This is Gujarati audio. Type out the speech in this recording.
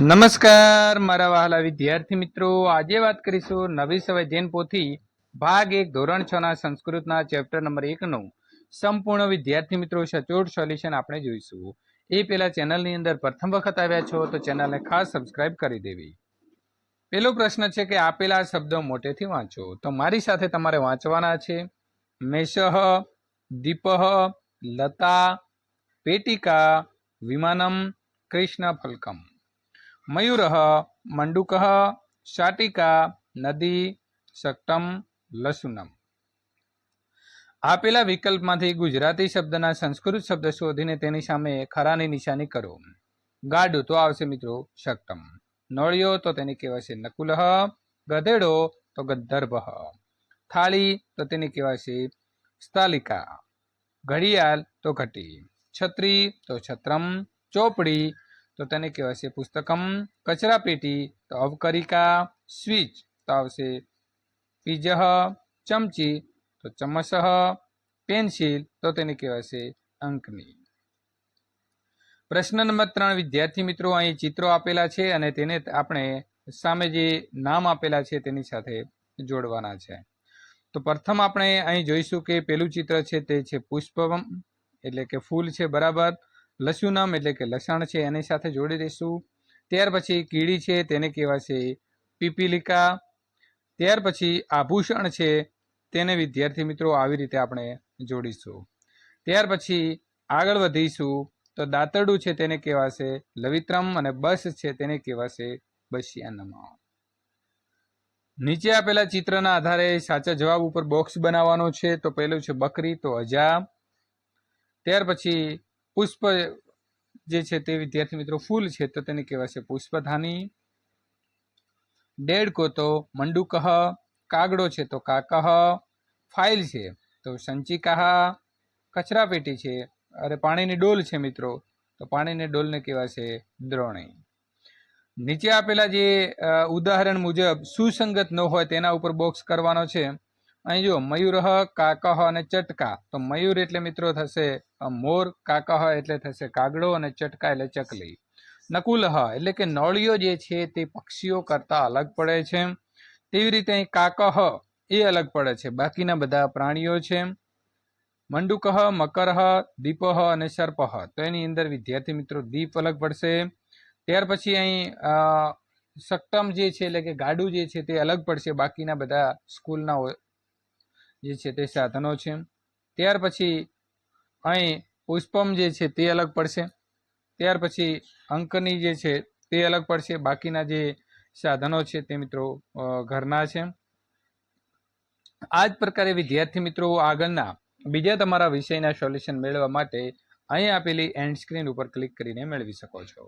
નમસ્કાર, મારા વહાલા વિદ્યાર્થી મિત્રો. આજે વાત કરીશું નવી સવાય જૈન પોથી ભાગ એક, ધોરણ છ ના સંસ્કૃતના ચેપ્ટર નંબર એકનું સંપૂર્ણ વિદ્યાર્થી મિત્રો, સચોટ સોલ્યુશન આપણે જોઈશું. એ પેલા ચેનલની અંદર પ્રથમ વખત આવ્યા છો તો ચેનલને ખાસ સબસ્ક્રાઇબ કરી દેવી. પેલો પ્રશ્ન છે કે આપેલા શબ્દો મોટેથી વાંચો. તો મારી સાથે તમારે વાંચવાના છે. મેષહ દીપહ લતા, પેટિકા, વિમાનમ, કૃષ્ણ, ફલકમ. મયુર, મંડુક, શાટિકા, નદી, શક્તમ, લસુનમ. આપેલા વિકલ્પમાંથી ગુજરાતી શબ્દના સંસ્કૃત શબ્દ શોધીને તેની સામે ખરાની નિશાની કરો. ગાડું તો આવશે મિત્રો શક્તમ. નળિયો તો તેને કહેવાશે નકુલહ ગધેડો તો ગદર્ભ થાળી તો તેને કહેવાશે સ્થાલિકા. ઘડિયાળ તો ઘટી. છત્રી તો છત્રમ. ચોપડી તો તેને કહેવાશે પુસ્તકમ કચરા પેટી તો અવકરિકા સ્વિચ. તો આવશે પીજહ ચમચી. તો ચમચહ પેન્સિલ. તો તેને કહેવાશે અંકની. પ્રશ્ન નંબર ત્રણ. વિદ્યાર્થી મિત્રો, અહીં ચિત્રો આપેલા છે અને તેને આપણે સામે જે નામ આપેલા છે તેની સાથે જોડવાના છે. તો પ્રથમ આપણે અહીં જોઈશું કે પેલું ચિત્ર છે તે છે પુષ્પમ એટલે કે ફૂલ છે, બરાબર? લસુનમ એટલે કે લસણ છે, એની સાથે જોડી દઈશું. ત્યાર પછી કીડી છે, તેને કહેવાશે પીપીલિકા. ત્યાર પછી આભૂષણ છે, તેને વિદ્યાર્થી મિત્રો આવી રીતે આપણે જોડીશું. ત્યાર પછી આગળ વધીશું, તો દાંતરડું છે, તેને કહેવાશે લવિત્રમ અને બસ છે, તેને કહેવાશે બસિયાનમ. નીચે આપેલા ચિત્રના આધારે સાચા જવાબ ઉપર બોક્સ બનાવવાનો છે, તો પહેલું છે બકરી, તો અજા. ત્યાર પછી પુષ્પ જે છે તે વિદ્યાર્થી મિત્રો ફૂલ છે તો તેને કહેવાય છે પુષ્પધાની. ડેડકો તો મંડુકહ કાગડો છે તો કાકહ ફાઇલ છે તો સંચિકાહ કચરા પેટી છે અરે પાણીની ડોલ છે મિત્રો તો પાણીની ડોલને કહેવાશે દ્રોણી. નીચે આપેલા જે ઉદાહરણ મુજબ સુસંગત ન હોય તેના ઉપર બોક્સ કરવાનો છે. અહીં જો મયુરહ કાકહ અને ચટકા. તો મયુર એટલે મિત્રો થશે મોર કાકહ એટલે થશે કાગડો અને ચટકા એટલે ચકલી. નકુલહ એટલે કે નળીઓ જે છે તે પક્ષીઓ કરતા અલગ પડે છે. તેવી રીતે અહીં કાકહ એ અલગ પડે છે. બાકીના બધા પ્રાણીઓ છે. મંડુકહ મકરહ દીપહ અને સર્પહ તો એની અંદર વિદ્યાર્થી મિત્રો દીપ અલગ પડશે. ત્યાર પછી અહીં સક્તમ જે છે એટલે કે ગાડું જે છે તે અલગ પડશે. બાકીના બધા સ્કૂલના જે છે તે સાધનો છે. ત્યાર પછી અહીં પુષ્પમ જે છે તે અલગ પડશે. ત્યાર પછી અંકની જે છે તે અલગ પડશે. બાકીના જે સાધનો છે તે મિત્રો ઘરના છે. આ જ પ્રકારે વિદ્યાર્થી મિત્રો, આગળના બીજા તમારા વિષયના સોલ્યુશન મેળવવા માટે અહીં આપેલી એન્ડ સ્ક્રીન ઉપર ક્લિક કરીને મેળવી શકો છો.